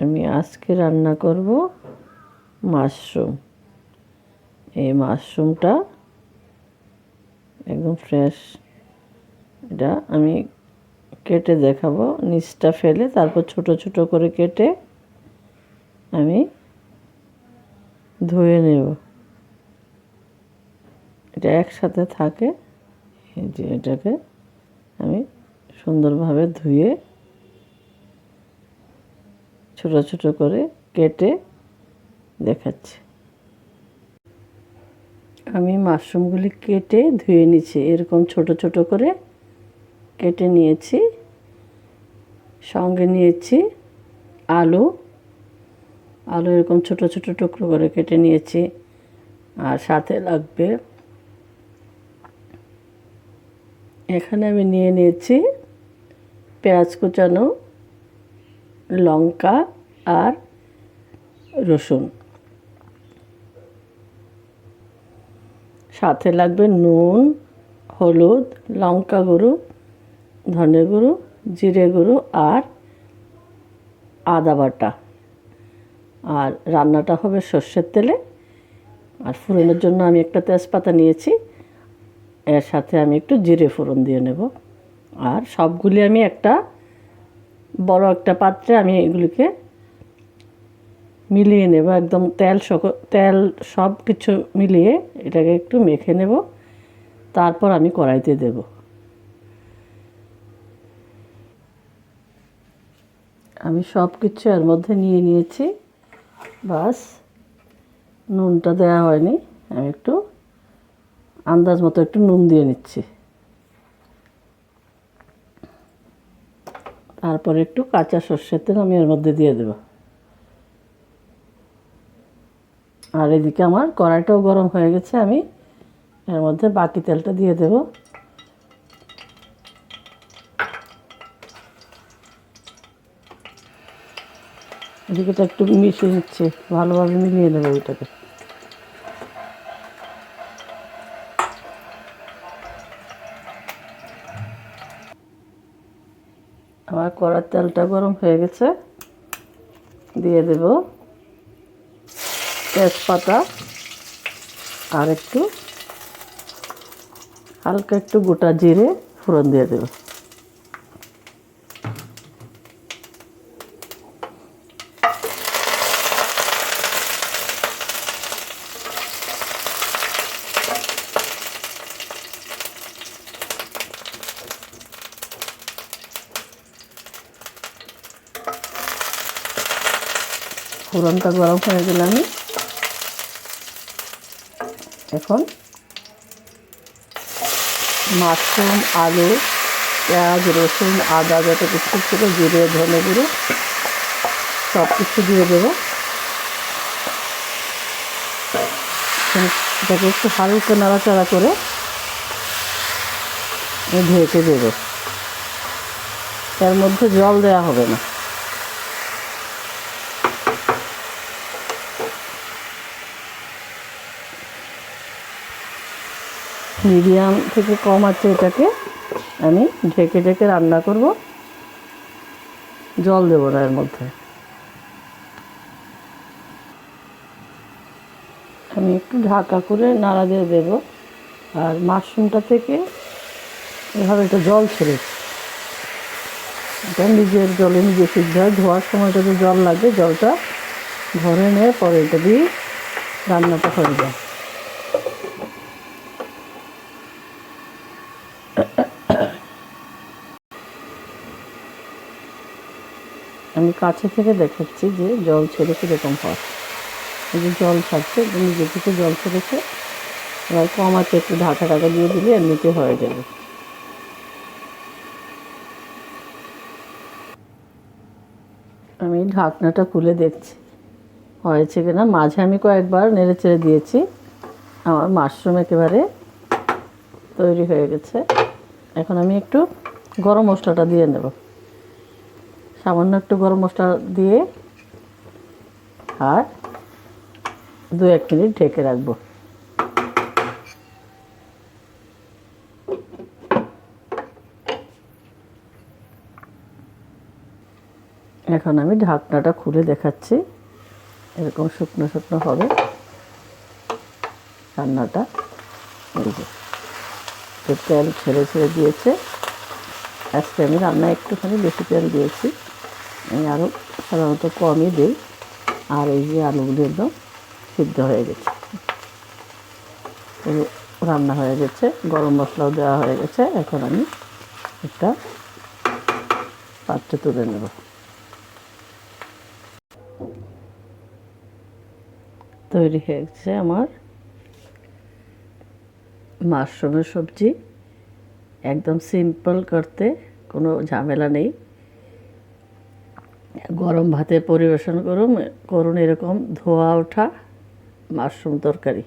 আমি আজকে রান্না করব মাশরুম। এই মাশরুমটা একদম ফ্রেশ এটা আমি কেটে দেখাবো। নিচটা ফেলে তারপর ছোট ছোট করে কেটে আমি ধুয়ে নেব। এটা একসাথে থাকে। যে এটাকে আমি সুন্দরভাবে ধুয়ে ছোট ছোট করে কেটে দেখাচ্ছি। আমি মাশরুমগুলি কেটে ধুয়ে নিচ্ছি। এরকম ছোট ছোট করে কেটে নিয়েছি। সঙ্গে নিয়েছি আলু। আলু এরকম ছোট ছোট টুকরো করে কেটে নিয়েছি। আর সাথে লাগবে এখানে আমি নিয়ে নিয়েছি পেঁয়াজ কুচানো লঙ্কা আর রসুন। সাথে লাগবে নুন, হলুদ, লঙ্কা গুঁড়ো, ধনে গুঁড়ো, জিরে গুঁড়ো আর আদা বাটা। আর রান্নাটা হবে সর্ষের তেলে। আর ফোড়নের জন্য আমি একটা তেজপাতা নিয়েছি। এর সাথে আমি একটু জিরে ফোড়ন দিয়ে নেব। আর সবগুলি আমি একটা বড় একটা পাত্রে আমি এগুলিকে মিলিয়ে নেব, একদম তেল সক, তেল সব কিছু মিলিয়ে এটাকে একটু মেখে নেব, তারপর আমি কড়াইতে দেব। আমি সব কিছু এর মধ্যে নিয়ে নিয়েছি, বাস। নুনটা দেওয়া হয়নি, আমি একটু আন্দাজ মতো একটু নুন দিয়ে নিচ্ছি। তারপরে একটু কাঁচা সর্ষের তেল আমি এর মধ্যে দিয়ে দেব। আর এদিকে আমার কড়াইটাও গরম হয়ে গেছে, আমি এর মধ্যে বাকি তেলটা দিয়ে দেব। এদিকেটা একটু মিশিয়ে নিচ্ছে, ভালোভাবে মিলিয়ে নেব ওইটাকে। আমার কড়ার তেলটা গরম হয়ে গেছে। দিয়ে দেব তেজপাতা আর একটু হালকা একটু গোটা জিরে ফোড়ন দিয়ে দেব। ফোড়নটা গরম হয়ে গেলে আমি এখন মাশরুম, আলু, পেঁয়াজ, রসুন, আদা, যত কিছু ছিল, জিরে, ধনে গুঁড়ো, সব কিছু দিয়ে দেবো। এটাকে একটু হালকা নাড়াচাড়া করে ঢেকে দেবো। এর মধ্যে জল দেওয়া হবে না। মিডিয়াম থেকে কম আছে এটাকে, আমি ঢেকে ঢেকে রান্না করব। জল দেবো না এর মধ্যে। আমি একটু ঢাকা করে নাড়া দিয়ে দেবো। আর মাশরুমটা থেকে এভাবে একটা জল ছেড়ে এটা নিজের জলে নিজে সিদ্ধ হয়, ধোয়ার সময়টা যে জল লাগে, জলটা ভরে নিয়ে পরে এটা দিয়ে রান্নাটা হয়ে যায়। আমি কাছে থেকে দেখাচ্ছি যে জল ছেড়ে কীরকম হয়। এই যে জল ছাড়ছে নিজে থেকে জল ছেড়েছে, এবার কম আছে একটু ঢাকা ঢাকা দিয়ে দিলে এমনিতে হয়ে যাবে। আমি ঢাকনাটা খুলে দেখছি, হয়েছে কিনা। মাঝে আমি কয়েকবার নেড়ে চেড়ে দিয়েছি, আমার মাশরুম একেবারে তৈরি হয়ে গেছে। এখন আমি একটু গরম মশলাটা দিয়ে নেব। সামান্য একটু গরম মশলা দিয়ে আর দু এক মিনিট ঢেকে রাখব। এখন আমি ঢাকনাটা খুলে দেখাচ্ছি, এরকম শুকনো শুকনো হবে রান্নাটা। তেল ছেড়ে ছেড়ে দিয়েছে। আজকে আমি রান্না একটুখানি বেশি তেল দিয়েছি। আমি আরও সাধারণত কমই দিই, আর এই যে আলুগুলো একদম সিদ্ধ হয়ে গেছে। রান্না হয়ে গেছে, গরম মশলাও দেওয়া হয়ে গেছে, এখন আমি একটা পাত্রে তুলে নেব। তৈরি হয়ে গেছে আমার মাশরুমের সবজি। একদম সিম্পল করতে কোনো ঝামেলা নেই। গরম ভাতে পরিবেশন করুন করুন এরকম ধোয়া ওঠা মাশরুম তরকারি।